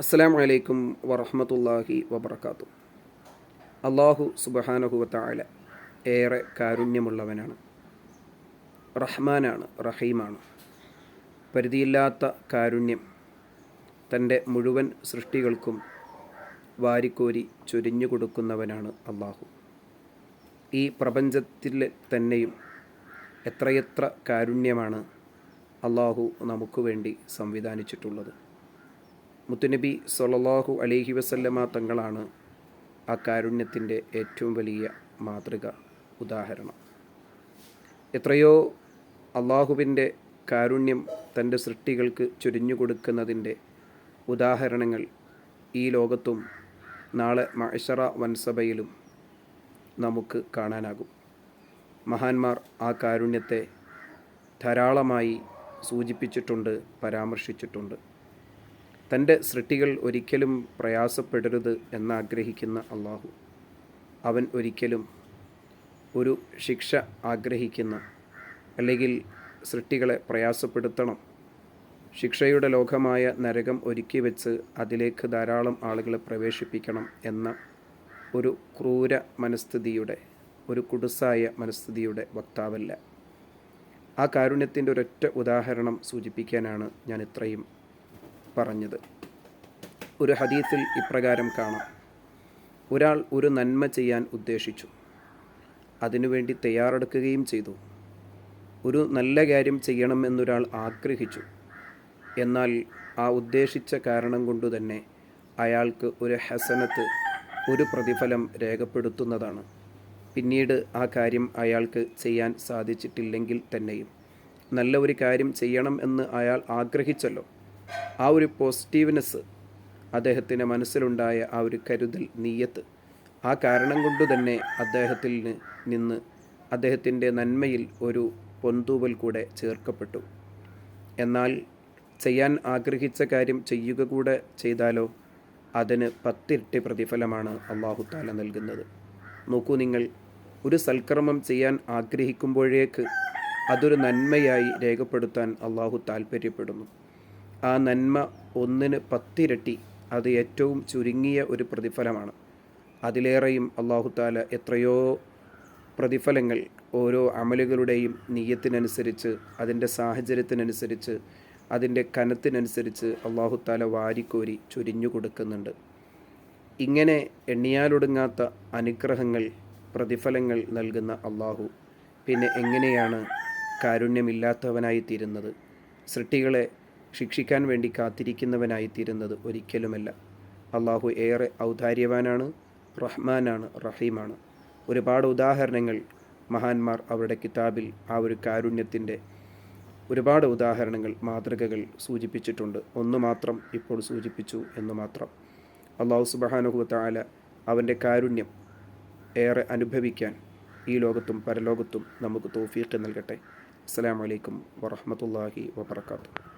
അസ്സാം വലൈക്കും വറഹമത്തല്ലാഹി വബർക്കാത്തു അള്ളാഹു സുബഹാനഹുവത്തായ ഏറെ കാരുണ്യമുള്ളവനാണ്. റഹ്മാനാണ് റഹീമാണ്. പരിധിയില്ലാത്ത കാരുണ്യം തന്റെ മുഴുവൻ സൃഷ്ടികൾക്കും വാരിക്കോരി ചൊരിഞ്ഞു കൊടുക്കുന്നവനാണ് അള്ളാഹു ഈ പ്രപഞ്ചത്തിൽ തന്നെയും എത്രയെത്ര കാരുണ്യമാണ് അള്ളാഹു നമുക്ക് വേണ്ടി സംവിധാനിച്ചിട്ടുള്ളത്. മുത്തുനബി സൊല്ലാഹു അലഹി വസല്ലമ തങ്ങളാണ് ആ കാരുണ്യത്തിന്റെ ഏറ്റവും വലിയ മാതൃക ഉദാഹരണം. എത്രയോ അള്ളാഹുവിന്റെ കാരുണ്യം തന്റെ സൃഷ്ടികൾക്ക് ചൊരിഞ്ഞു കൊടുക്കുന്നതിന്റെ ഉദാഹരണങ്ങൾ ഈ ലോകത്തും നാളെ മഴഷറ വൻസഭയിലും നമുക്ക് കാണാനാകും. മഹാന്മാർ ആ കാരുണ്യത്തെ ധാരാളമായി സൂചിപ്പിച്ചിട്ടുണ്ട് പരാമർശിച്ചിട്ടുണ്ട്. തന്റെ സൃഷ്ടികൾ ഒരിക്കലും പ്രയാസപ്പെടരുത് എന്നാഗ്രഹിക്കുന്ന അള്ളാഹു അവൻ ഒരിക്കലും ഒരു ശിക്ഷ ആഗ്രഹിക്കുന്ന അല്ലെങ്കിൽ സൃഷ്ടികളെ പ്രയാസപ്പെടുത്തണം. ശിക്ഷയുടെ ലോകമായ നരകം ഒരുക്കി വെച്ച് അതിലേക്ക് ധാരാളം ആളുകളെ പ്രവേശിപ്പിക്കണം എന്ന ഒരു ക്രൂര മനസ്ഥിതിയുടെ ഒരു കുടുസായ മനസ്ഥിതിയുടെ വക്താവല്ല. ആ കാരുണ്യത്തിന്റെ ഒരൊറ്റ ഉദാഹരണം സൂചിപ്പിക്കാനാണ് ഞാൻ ഇത്രയും പറഞ്ഞത്. ഒരു ഹദീത്തിൽ ഇപ്രകാരം കാണാം. ഒരാൾ ഒരു നന്മ ചെയ്യാൻ ഉദ്ദേശിച്ചു. അതിനുവേണ്ടി തയ്യാറെടുക്കുകയും ചെയ്തു. ഒരു നല്ല കാര്യം ചെയ്യണമെന്നൊരാൾ ആഗ്രഹിച്ചു. എന്നാൽ ആ ഉദ്ദേശിച്ച കാരണം കൊണ്ടു തന്നെ അയാൾക്ക് ഒരു ഹസനത്ത് ഒരു പ്രതിഫലം രേഖപ്പെടുത്തുന്നതാണ്. പിന്നീട് ആ കാര്യം അയാൾക്ക് ചെയ്യാൻ സാധിച്ചിട്ടില്ലെങ്കിൽ തന്നെയും. നല്ല ഒരു കാര്യം ചെയ്യണം എന്ന് അയാൾ ആഗ്രഹിച്ചല്ലോ. ആ ഒരു പോസിറ്റീവ്നെസ് അദ്ദേഹത്തിന്റെ മനസ്സിലുണ്ടായ ആ ഒരു കരുതൽ നീയത്ത്. ആ കാരണം കൊണ്ട് തന്നെ അദ്ദേഹത്തിൽ നിന്ന് അദ്ദേഹത്തിന്റെ നന്മയിൽ ഒരു പൊന്തൂവൽ കൂടെ ചേർക്കപ്പെട്ടു. എന്നാൽ ചെയ്യാൻ ആഗ്രഹിച്ച കാര്യം ചെയ്യുക കൂടെ ചെയ്താലോ അതിന് പത്തിരട്ടി പ്രതിഫലമാണ് അള്ളാഹുത്താല നൽകുന്നത്. നോക്കൂ നിങ്ങൾ ഒരു സൽക്കർമ്മം ചെയ്യാൻ ആഗ്രഹിക്കുമ്പോഴേക്ക് അതൊരു നന്മയായി രേഖപ്പെടുത്താൻ അള്ളാഹു താല്പര്യപ്പെടുന്നു ആ നന്മ ഒന്നിന് പത്തിരട്ടി അത് ഏറ്റവും ചുരുങ്ങിയ ഒരു പ്രതിഫലമാണ്. അതിലേറെയും അള്ളാഹുത്താല എത്രയോ പ്രതിഫലങ്ങൾ ഓരോ അമലുകളുടെയും നീയത്തിനനുസരിച്ച് അതിന്റെ സാഹചര്യത്തിനനുസരിച്ച് അതിന്റെ കനത്തിനനുസരിച്ച് അള്ളാഹുത്താല വാരിക്കോരി ചൊരിഞ്ഞു കൊടുക്കുന്നുണ്ട്. ഇങ്ങനെ എണ്ണിയാലൊടുങ്ങാത്ത അനുഗ്രഹങ്ങൾ പ്രതിഫലങ്ങൾ നൽകുന്ന അള്ളാഹു പിന്നെ എങ്ങനെയാണ് കാരുണ്യമില്ലാത്തവനായി തീരുന്നത് സൃഷ്ടികളെ ശിക്ഷിക്കാൻ വേണ്ടി കാത്തിരിക്കുന്നവനായി തീരുന്നത് ഒരിക്കലുമല്ല. അള്ളാഹു ഏറെ ഔദാര്യവാനാണ് റഹ്മാനാണ് റഹീമാണ്. ഒരുപാട് ഉദാഹരണങ്ങൾ മഹാന്മാർ അവരുടെ കിതാബിൽ ആ ഒരു കാരുണ്യത്തിന്റെ ഒരുപാട് ഉദാഹരണങ്ങൾ മാതൃകകൾ സൂചിപ്പിച്ചിട്ടുണ്ട്. ഒന്ന് മാത്രം ഇപ്പോൾ സൂചിപ്പിച്ചു എന്ന് മാത്രം. അള്ളാഹു സുബാനുഹുത്താല അവന്റെ കാരുണ്യം ഏറെ അനുഭവിക്കാൻ ഈ ലോകത്തും പരലോകത്തും നമുക്ക് തോഫീക്ക് നൽകട്ടെ. അസ്സാം വലൈക്കും വറഹമത്തല്ലാഹി വാബർക്കാത്തു